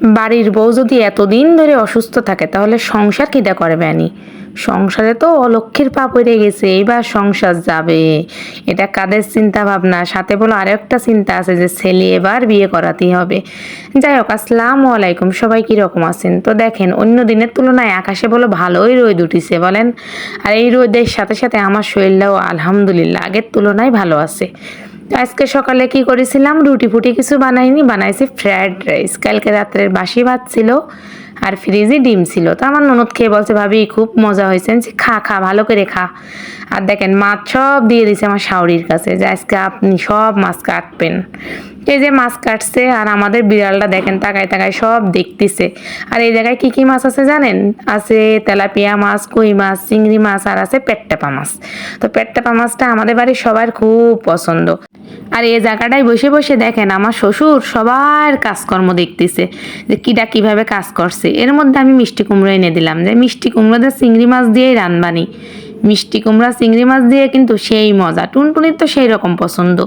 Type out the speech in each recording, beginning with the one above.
বাড়ির বউ যদি এতদিন ধরে অসুস্থ থাকে, তাহলে সংসার কিটা করবে আনি সংসারে তো অলক্ষীর পা পড়ে গেছে এইবার সংসার যাবে। এটা কাদের চিন্তা ভাবনা সাথে বলো আরেকটা চিন্তা আছে যে ছেলে এবার বিয়ে করাতেই হবে। যাই হোক, আসসালামু আলাইকুম। সবাই কীরকম আছেন? তো দেখেন, অন্য দিনের তুলনায় আকাশে বলো ভালোই রোদ উঠিছে, বলেন। আর এই রোদের সাথে সাথে আমার শরীরটাও আলহামদুলিল্লাহ আগের তুলনায় ভালো আছে। তো আজকে সকালে কি করেছিলাম? রুটি ফুটি কিছু বানাইনি, বানাইছি ফ্রায়েড রাইস কালকে রাত্রের বাসি ভাত ছিল আর ফ্রিজে ডিম ছিল। তো আমার ননদ খেয়ে বলছে, ভাবি, খুব মজা হয়েছে। যে খা খা, ভালো করে খা। আর দেখেন, মাছ সব দিয়ে দিছে আমার শাওরির কাছে যে আজকে আপনি সব মাছ কাটবেন। এই যে মাছ কাটছে আর আমাদের বিড়ালটা দেখেন, তাকায় তাকায় সব দেখতেছে। আর এই জায়গায় কি কি মাছ আছে জানেন? আছে তেলাপিয়া মাছ, কই মাছ, চিংড়ি মাছ আর আছে পেট্টাপা মাছ। তো পেট্টাপা মাছটা আমাদের বাড়ির সবার খুব পছন্দ। আর এই জায়গাটায় বসে বসে দেখেন আমার শ্বশুর সবার কাজকর্ম দেখতেছে, যে কিটা কীভাবে কাজ করছে। এর মধ্যে আমি মিষ্টি কুমড়ো এনে দিলাম, যে মিষ্টি কুমড়ো দিয়ে চিংড়ি মাছ দিয়েই রানবানি মিষ্টি কুমড়া, চিংড়ি মাছ দিয়ে কিন্তু সেই মজা, টুনটুনির তো সেই রকম পছন্দ।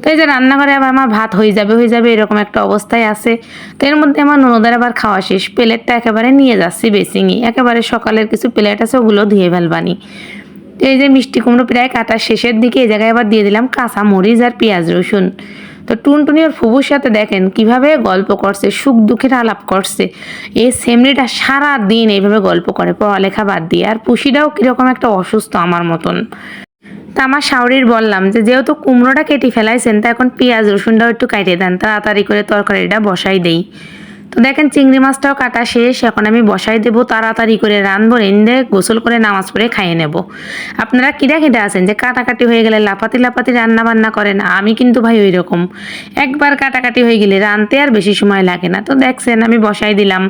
তো এই যে রান্নাঘরে আবার আমার ভাত হয়ে যাবে হয়ে যাবে, এরকম একটা অবস্থায় আছে। তো এর মধ্যে আমার ননদের আবার খাওয়া শেষ, প্লেটটা একেবারে নিয়ে যাচ্ছি বেসিংই একেবারে সকালের কিছু প্লেট আছে, ওগুলো ধুয়ে ফেলবানি। এই যে মিষ্টি কুমড়ো প্রায় কাটার শেষের দিকে এই জায়গায় আবার দিয়ে দিলাম কাঁচা মরিচ আর পেঁয়াজ রসুন। তো টুনটুনি ওর ফুবুর সাথে দেখেন কীভাবে গল্প করছে, সুখ দুঃখের আলাপ করছে। এই সেমরিটা সারা দিন এইভাবে গল্প করে, পড়ালেখা বাদ দিয়ে। আর পুষিটাও কীরকম একটা অসুস্থ আমার মতন। তা আমার শাওরির বললাম যে, যেহেতু কুমড়োটা কেটে ফেলাইছেন, তা এখন পেঁয়াজ রসুনটাও একটু কাটিয়ে দেন, তাড়াতাড়ি করে তরকারিটা বসাই দেই। তো দেখেন চিংড়ি মাছটাও কাটা শেষ, এখন আমি বসাই দেবো, তাড়াতাড়ি করে রানবো রেন্দে গোসল করে নামাজ পড়ে খাইয়ে নেব। আপনারা কিরা কিরা আছেন যে কাটাকাটি হয়ে গেলে লাফাতি লাপাতি রান্না বান্না করেন? আমি কিন্তু ভাই ওই রকম একবার কাটাকাটি হয়ে গেলে রানতে আর বেশি সময় লাগে না। তো দেখছেন আমি বসাই দিলাম।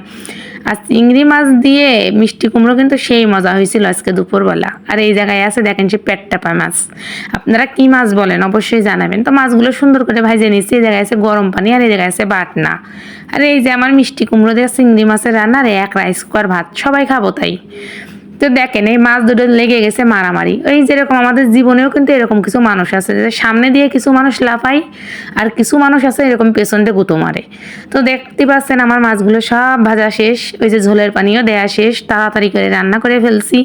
আর চিংড়ি মাছ দিয়ে মিষ্টি কুমড়ো কিন্তু সেই মজা হয়েছিল আজকে দুপুরবেলা। আর এই জায়গায় আছে, দেখেন সে পেটটাপা মাছ। আপনারা কি মাছ বলেন অবশ্যই জানাবেন। তো মাছগুলো সুন্দর করে ভাজে নিচ্ছি এই জায়গায় আছে গরম পানি আর এই জায়গায় আছে বাটনা। আর এই যে আমার মিষ্টি কুমড়ো দিয়ে চিংড়ি মাছের রান্না আর এক রাইস কুকার ভাত, সবাই খাব তাই। তো দেখেন, এই মাছ দুটো লেগে গেছে মারামারি। ওই যেরকম আমাদের জীবনেও কিন্তু এরকম কিছু মানুষ আছে, যে সামনে দিয়ে কিছু মানুষ লাফাই আর কিছু মানুষ আছে এরকম পেছনতে গুঁতো মারে। তো দেখতে পাচ্ছেন আমার মাছগুলো সব ভাজা শেষ, ওই যে ঝোলের পানিও দেয়া শেষ, তাড়াতাড়ি করে রান্না করে ফেলছি।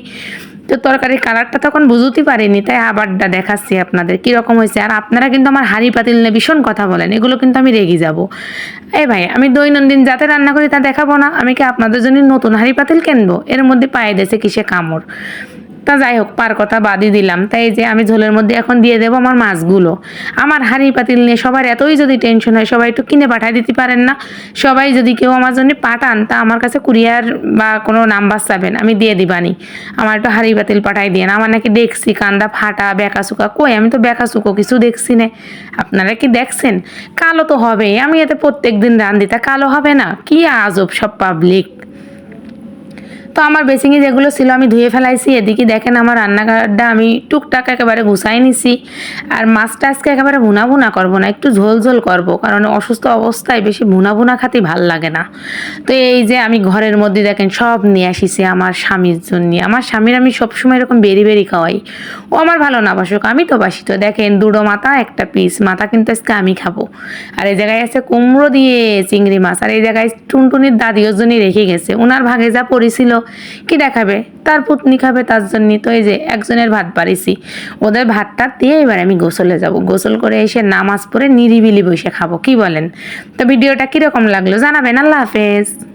তো তরকারির কালারটা তখন বুঝতেই পারিনি, তাই আবারটা দেখাচ্ছি আপনাদের কীরকম হয়েছে। আর আপনারা কিন্তু আমার হাঁড়ি পাতিল নিয়ে ভীষণ কথা বলেন, এগুলো কিন্তু আমি রেগে যাব। এ ভাই, আমি দৈনন্দিন যাতে রান্না করি তা দেখাবো না, আমি কি আপনাদের জন্য নতুন হাঁড়ি পাতিল কিনবো? এর মধ্যে পায়ে দিয়েছে কিসে কামড়। তা যাই হোক, পার কথা বাদই দিলাম। তাই যে আমি ঝোলের মধ্যে এখন দিয়ে দেবো আমার মাছগুলো। আমার হাঁড়ি পাতিল নিয়ে সবার এতই যদি টেনশন হয়, সবাই একটু কিনে পাঠায় দিতে পারেন না। সবাই যদি কেউ আমার জন্য পাঠান, তা আমার কাছে কুরিয়ার বা কোনো নাম্বার চাবেন, আমি দিয়ে দিবানি। আমার একটু হাঁড়ি পাতিল পাঠাই দিয়ে আমার নাকি দেখছি কান্দা ফাটা বেকা চুকা কই, আমি তো বেকা চুকো কিছু দেখছি না। আপনারা কি দেখছেন? কালো তো হবে আমি এতে প্রত্যেক দিন রান্ধি, তা কালো হবে না? কি আজব সব পাবলিক তো আমার বেসিংয়ে যেগুলো ছিল আমি ধুয়ে ফেলাইছি। এদিকে দেখেন আমার রান্নাঘরটা আমি টুকটাক একেবারে ঘুষাই নিছি। আর মাছটা আজকে একেবারে ভুনা ভুনা করব না, একটু ঝোল ঝোল করব, কারণ অসুস্থ অবস্থায় বেশি ভুনা ভুনা খাতে ভালো লাগে না। তো এই যে আমি ঘরের মধ্যে দেখেন সব নিয়ে আসিছি আমার স্বামীর জন্য। আমার স্বামীর আমি সবসময় এরকম বেরি বেরি খাওয়াই। ও আমার ভালো না বাসুক, আমি তো বাসি তো। দেখেন দুটো মাথা, একটা পিস। মাথা কিন্তু আজকে আমি খাব। আর এই জায়গায় আছে কুমড়ো দিয়ে চিংড়ি মাছ। আর এই জায়গায় টুনটুনির দাদি ওর জন্যই রেখে গেছে। ওনার ভাগে যা পড়েছিল কি দেখাবে? তার পত্নী খাবে, তার জন্য তো এই যে একজনের ভাত পারিছি ওদের ভাতটা দিয়ে এবার আমি গোসলে যাব। গোসল করে এসে নামাজ পড়ে নিরিবিলি বসে খাব, কি বলেন? তো ভিডিওটা কীরকম লাগল জানাবেন? আল্লাহ হাফেজ।